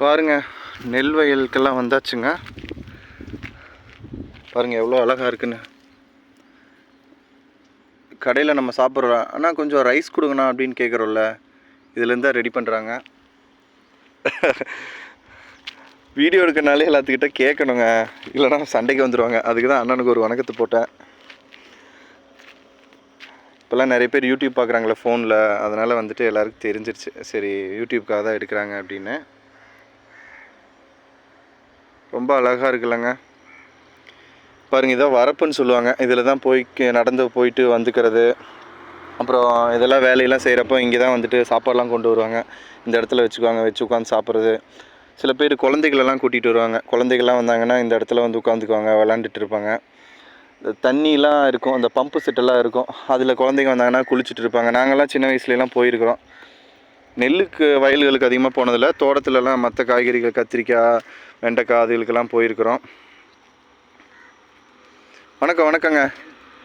பாருங்க நெல் வயலுக்கெல்லாம் வந்தாச்சுங்க. பாருங்க எவ்வளோ அழகாக இருக்குன்னு. கடையில் நம்ம சாப்பிட்றோம். ஆனால் கொஞ்சம் ரைஸ் கொடுங்கண்ணா அப்படின்னு கேட்குறோம்ல. இதுலேருந்து தான் ரெடி பண்ணுறாங்க வீடியோ எடுக்கனாலே எல்லாத்துக்கிட்ட கேட்கணுங்க. இல்லைன்னா சண்டைக்கு வந்துடுவாங்க அதுக்கு தான் அண்ணனுக்கு ஒரு வணக்கத்தை போட்டேன். இப்போல்லாம் நிறைய பேர் யூடியூப் பார்க்குறாங்களே ஃபோனில் அதனால் வந்துட்டு எல்லாருக்கும் தெரிஞ்சிருச்சு. சரி யூடியூப்காக தான் எடுக்கிறாங்க அப்படின்னு. ரொம்ப அழகாக இருக்குல்லங்க. பாருங்கள் இதான் வரப்புன்னு சொல்லுவாங்க. இதில் தான் போய் நடந்து போயிட்டு வந்துக்கிறது. அப்புறம் இதெல்லாம் வேலையெல்லாம் செய்கிறப்போ இங்கே தான் வந்துட்டு சாப்பாடெலாம் கொண்டு வருவாங்க. இந்த இடத்துல வச்சுக்குவாங்க வச்சு உட்காந்து சாப்பிட்றது. சில பேர் குழந்தைகளெல்லாம் கூட்டிகிட்டு வருவாங்க. குழந்தைகள்லாம் வந்தாங்கன்னா இந்த இடத்துல வந்து உட்காந்துக்குவாங்க விளாண்டுட்டு இருப்பாங்க. இந்த தண்ணிலாம் இருக்கும் அந்த பம்பு செட்டெல்லாம் இருக்கும். அதில் குழந்தைங்க வந்தாங்கன்னா குளிச்சுட்டு இருப்பாங்க. நாங்கள்லாம் சின்ன வயசுலலாம் போயிருக்கிறோம். நெல்லுக்கு வயல்களுக்கு அதிகமாக போனதில்ல. தோட்டத்துலலாம் மற்ற காய்கறிகள் கத்திரிக்காய் வெண்டைக்காய் அதுகளுக்கெல்லாம் போயிருக்கிறோம். வணக்கம் வணக்கங்க.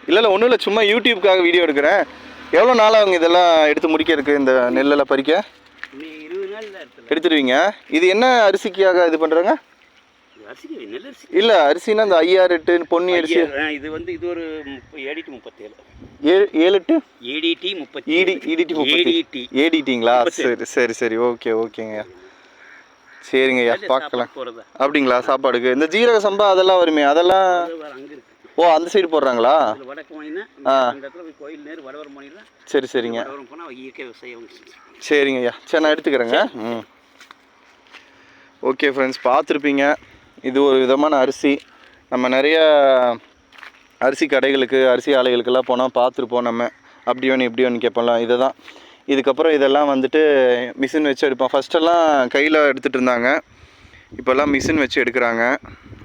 இல்லை இல்லை ஒன்றும் இல்லை. சும்மா யூடியூப்காக வீடியோ எடுக்கிறேன். எவ்வளோ நாள் அவங்க இதெல்லாம் எடுத்து முடிக்கிறதுக்கு இந்த நெல்லெல்லாம் பறிக்க? எடுத்துருவீங்க இது என்ன அரிசிக்காக இது பண்ணுறாங்க இல்லை அரிசினா இந்த ஐயாறு எட்டு பொன்னி அரிசி. இது வந்து இது ஒரு முப்ப ஏடிடி முப்பத்தேழு. ஏழு ஏழு எட்டு ஏடிடி முப்பத்தி இடி இடிடி முப்பத்தி ஏடிடி ஏடிட்டிங்களா சரி சரி சரி. ஓகே ஓகேங்க. சரிங்கய்யா பார்க்கலாம் அப்படிங்களா? சாப்பாடுக்கு. இந்த ஜீரக சம்பா அதெல்லாம் வருமே? அதெல்லாம் ஓ அந்த சைடு போடுறாங்களா? மணிலாம் சரி சரிங்க. விவசாயம் சரிங்கய்யா. சரி நான் எடுத்துக்கிறேங்க. ம். ஓகே ஃப்ரெண்ட்ஸ் பார்த்துருப்பீங்க. இது ஒரு விதமான அரிசி. நம்ம நிறைய அரிசி கடைகளுக்கு அரிசி ஆலைகளுக்கெல்லாம் போனால் பார்த்துருப்போம் நம்ம. அப்படி ஒன்று இப்படி ஒன்று கேட்போம்லாம் இதை தான் இதுக்கப்புறம் இதெல்லாம் வந்துட்டு மிஷின் வச்சு எடுப்போம். ஃபஸ்ட்டெல்லாம் கையில் எடுத்துகிட்டு இருந்தாங்க. இப்போல்லாம் மிஷின் வச்சு எடுக்கிறாங்க.